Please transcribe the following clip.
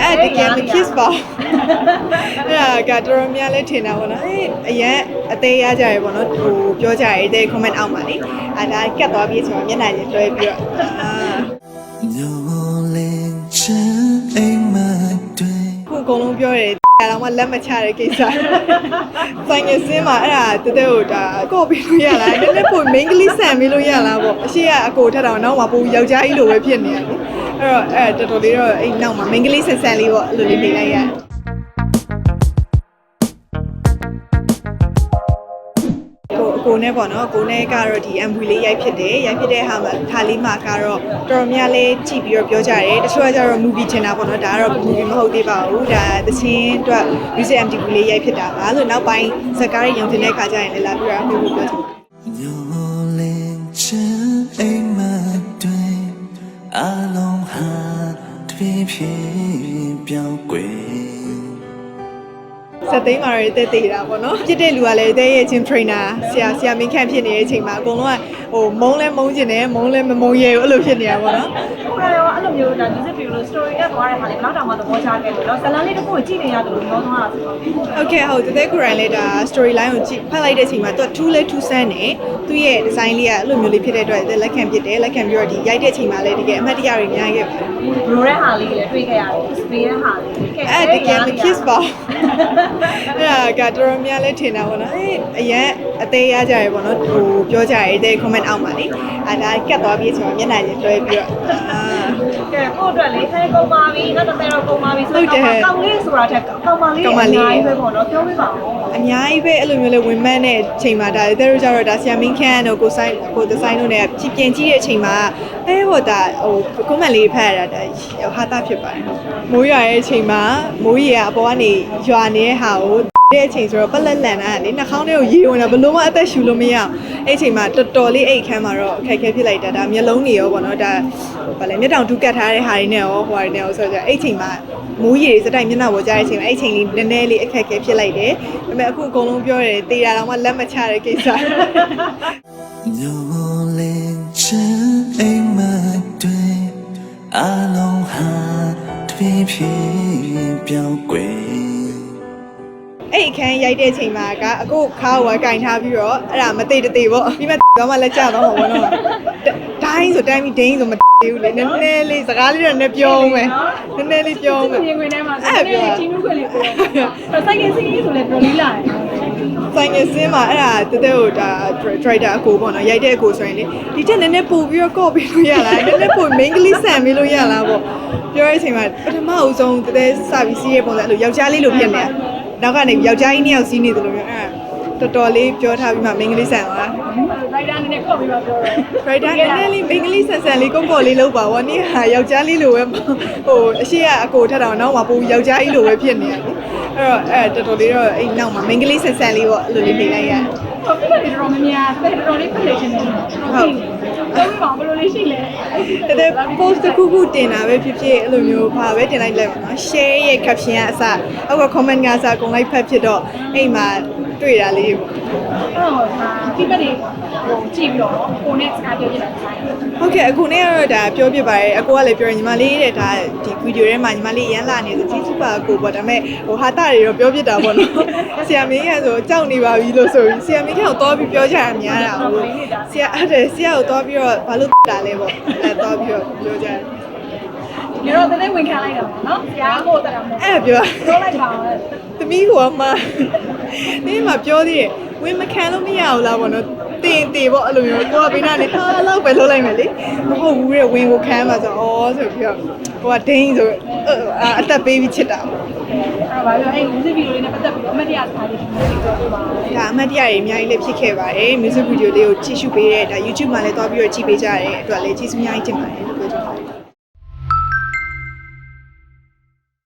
အဲ့တကယ်မ kiss ပါအဲ့ဒါကတော်တော်များလဲထင်တာပေါ့နော်အဲ့အရန်အသေးရကြရပေါ့နော်ဟိုပြောကြရတဲ့ comment အောက်မှာလေအဲ့ဒါကတ်သွားပြီးဆိုတော့မျက်နှာချင်းတွဲပြီးတော့ခုအကုန်လုံးပြောရတယ်ဒါတော့မှလက်မချတဲ့ကိစ္စဆိုင်ငယ်စင်းမှာအဲ့ဒါတသက်ဟိုဒါကိုပြီးလို့ရလားနည်းနည်းပို main ကလေးဆန်ပြီးလို့ရလားပေါ့အရှိကအကိုထက်တော့နောက်မှာပိုယောက်ျားကြီးလိုပဲဖြစ်နေရတယ် အဲ့တော့အဲ့တော်တော်လေးတော့အဲ့နောက်မှာ main ကလေးဆန်ဆန်လေးပေါ့အဲ့လိုလေးနေလိုက်ရတယ်ကိုအကိုနဲ့ပေါ့နော်အကိုနဲ့ကတော့ဒီ MV လေးရိုက်ဖြစ်တယ်ရိုက်ဖြစ်တဲ့ဟာမှာခါလေးမှာကတော့တော်တော်များလေးကြည့်ပြီးတော့ပြောကြတယ်တချို့ကကျတော့ movie ထင်တာပေါ့နော်ဒါကတော့ movie မဟုတ်သေးပါဘူးဒါသချင်းအတွက် music MTV လေးရိုက်ဖြစ်တာပါဆိုနောက်ပိုင်းဇက်ကားတွေရုံတင်တဲ့ခါကျရင်လည်းလာပြီးတော့မျိုးပြောချင်တယ်牛铃真အိမ်မတွေ စက်သိမ်းမှာရတဲ့တေးတာပေါ့နော်ဖြစ်တဲ့လူကလည်းတဲ့ရဲ့ချင်း trainer ဆရာဆရာမင်းခန့်ဖြစ်နေတဲ့အချိန်မှာအကုန်လုံးကဟိုမုန်းလဲမုန်းကျင်တယ်မုန်းလဲမမုန်းရဲဘူးအဲ့လိုဖြစ်နေတာပေါ့နော် ကိုယ်ရောအဲ့လိုမျိုးဒါ music video လို့ story ကသွားတဲ့ဟာလေးဘယ်တော့တောင်မှသဘောကျခဲ့လို့เนาะဇလန်လေးတစ်ခုကိုကြည့်နေရတယ်လို့ပြောသွားတာဆိုတော့ โอเคဟုတ်တဲ့ကိုရိုင်းလေးဒါ story line ကိုကြည့်ဖတ်လိုက်တဲ့အချိန်မှာသူက2လဲ2ဆန်းနေသူ့ရဲ့ design လေးကအဲ့လိုမျိုးလေးဖြစ်တဲ့အတွက်လက်ခံဖြစ်တယ်လက်ခံပြီးတော့ဒီရိုက်တဲ့အချိန်မှာလည်းတကယ်အမှတ်တရတွေအများကြီးခဲ့ပါတယ် ဘလိုတဲ့ဟာလေးလည်းတွေ့ခဲ့ရတယ် display တဲ့ဟာလေးအဲ့တကယ်မ kiss ပါအဲ့ဒါကတော်တော်များလဲထင်တာပေါ့နော်အဲ့အရန်အသေးရကြရပေါ့နော်ဟိုပြောကြရတဲ့ comment အောက်မှာလေအဲ့ဒါကတ်သွားပြီးဆိုတော့မျက်နှာချင်းလွှဲပြီးတော့အာကဲကိုယ့်အတွက်လေးခဲကုန်ပါပြီငါတစ်ဖက်တော့ကုန်ပါပြီဆိုဟုတ်တယ်တော့ကောင်းလေးဆိုတာထက်ကောင်းပါလေးကောင်းပါလေးအများကြီးပဲပေါ့နော်ပြောပြပါဦးအများကြီးပဲအဲ့လိုမျိုးလဲဝင်မန်းတဲ့အချိန်မှာဒါတဲ့တို့ကြတော့ဒါဆီယမင်းခန့်တို့ကိုဆိုင်ကိုဒီဇိုင်းတို့ ਨੇ ပြင်ပြင်ကြည့်တဲ့အချိန်မှာအဲဟိုဒါဟို comment လေးဖတ်ရတာဒါဟာတာဖြစ်ပါတယ်မိုးရွာရဲ့အချိန်မှာမိုးရေကအပေါ်ကနေရွာနေတဲ့ဟာကိုတဲ့အချိန်ဆိုတော့ပလက်လန်တာလေနှာခေါင်းထဲကိုရေဝင်တာဘလို့မှအသက်ရှူလို့မရအောင်အဲ့အချိန်မှာတော်တော်လေးအိတ်ခမ်းမှာတော့အခက်အခဲဖြစ်လိုက်တာဒါမျက်လုံးတွေရောပေါ့နော်ဒါဘာလဲမျက်တောင်တူးကတ်ထားတဲ့ဟာတွေနဲ့ရောဟိုဟာတွေနဲ့ရောဆိုတော့အဲ့အချိန်မှာမိုးရေစတိုက်မျက်နှာပေါ်ကြတဲ့အချိန်မှာအဲ့အချိန်လေးနည်းနည်းလေးအခက်အခဲဖြစ်လိုက်တယ်ဒါပေမဲ့အခုအကုန်လုံးပြောတယ်တေးတာတော့မှလက်မချတဲ့ကိစ္စ ကွယ်အဲ့အခန်းရိုက်တဲ့အချိန်မှာကအခုခါဝါကင်ထားပြီးတော့အဲ့ဒါမသိတသိပေါ့ပြီးမှတော့မှလက်ကျတော့မှာပေါ့နော်ဒိုင်းဆိုတိုင်းပြီးဒိန်းဆိုမသိဘူးလေနည်းနည်းလေးစကားလေးတော့နည်းပြောမယ်နည်းနည်းလေးပြောမယ်ပြင်ခွင်ထဲမှာအဲ့ဆိုပြောတော့ချင်းမှုခွင့်လေးပြောတော့စိုက်ကစီးကြီးဆိုလဲတော်လေးလာတယ် ဆိုင်ငယ်စင်းမှာအဲ့ဒါတတဲ့ဟိုဒါ driver အကိုပေါ့နော်ရိုက်တဲ့အကိုဆိုရင်လေဒီချက်နည်းနည်းပို့ပြီးတော့ကော့ပြီးလို့ရလားနည်းနည်းပို့ main ကလေးဆန်ပြီးလို့ရလားပေါ့ပြောတဲ့အချိန်မှာပထမအဦးဆုံးတတဲ့စပြီးစီးရဲ့ပုံစံအဲ့လိုယောက်ျားလေးလိုဖြစ်နေတာနောက်ကနေယောက်ျားကြီးနှစ်ယောက်စီးနေတယ်လို့မျိုးအဲ့ တော်တော်လေးပြောထားပြီးမှ main ကလေးဆန်သွားရိုက်တာနည်းနည်းခေါ်ပြီးတော့ပြောတယ် driver နည်းနည်းလေး main ကလေးဆန်ဆန်လေးကော့ကော့လေးလုပ်ပါဗောနိဟာယောက်ျားလေးလိုပဲဟိုအရှိကအကိုထက်တော့နောက်မှာပိုယောက်ျားကြီးလိုပဲဖြစ်နေရတယ်အဲ့တော့အဲ့တော်တော်လေးတော့အဲ့နောက်မှာ main ကလေးဆန်ဆန်လေးပေါ့အဲ့လိုလေးနေလိုက်ရတယ်ဟုတ်ပြီတော်တော်များများတော်တော်လေးဖက်ရှင်နေတယ်ဟုတ်ပြောပြပါဘယ်လိုလေးရှိလဲတကယ် post တစ်ခုခုတင်တာပဲဖြစ်ဖြစ်အဲ့လိုမျိုးဘာပဲတင်လိုက်လိုက်ပါနော် share ရဲ့ caption ကအစအောက်က comment ကအစအကုန်လိုက်ဖတ်ဖြစ်တော့အဲ့မှာ တွေ့တာလေးပေါ့အဲ့တော့ဒီဘက်တွေဟိုကြည့်ပြီးတော့ကိုနဲ့စကားပြောပြတာဆိုင်ဟုတ်ကဲ့အခုနေ့ကတော့ဒါပြောပြပါရဲအကိုကလည်းပြောရင်ညီမလေးတဲ့ဒါဒီဗီဒီယိုထဲမှာညီမလေးရမ်းလာနေဆိုကျေးဇူးပါအကိုပေါ့ဒါပေမဲ့ဟိုဟာတာတွေတော့ပြောပြတာပေါ့နော်ဆရာမင်းကဆိုကြောက်နေပါပြီလို့ဆိုပြီးဆရာမင်းကတော့တော့ပြီးပြောကြရများတာဟိုဆရာအဲ့ဒါဆရာကိုတော့ပြီးတော့ဘာလို့တာလဲပေါ့အဲတော့ပြီးတော့ပြောကြတယ် ဒီတော့တည်းဝင်ခံလိုက်တာပေါ့နော်ဆရာကိုတက်တာမဟုတ်အဲ့ဒါပြောပြောလိုက်ပါဦးသမီးကမှနေမှာပြောသေးတယ်ဝင်မခံလို့မရဘူးလားပေါ့နော်တင်တင်ပေါ့အဲ့လိုမျိုးကိုကဘေးနားနေဟာလောက်ပဲလှုပ်လိုက်မယ်လေမဟုတ်ဘူးတဲ့ဝင်ကိုခံမှာဆိုဩဆိုပြီးတော့ဟိုကဒိန်းဆိုအာအသက်ပေးပြီးချစ်တာပေါ့အဲ့တော့ဗာပြောအဲ့ music video လေးနဲ့ပတ်သက်ပြီးတော့အမတ်တရားစကားလေးဒီလိုပြောပြပါဦးဒါအမှတ်တရတွေအများကြီးလည်းဖြစ်ခဲ့ပါတယ် music video လေးကိုကြည့်ရှုပေးတဲ့ဒါ YouTube မှာလည်းတွားပြီးတော့ကြည့်ပေးကြတဲ့အတွက်လည်းကျေးဇူးအများကြီးတင်ပါတယ်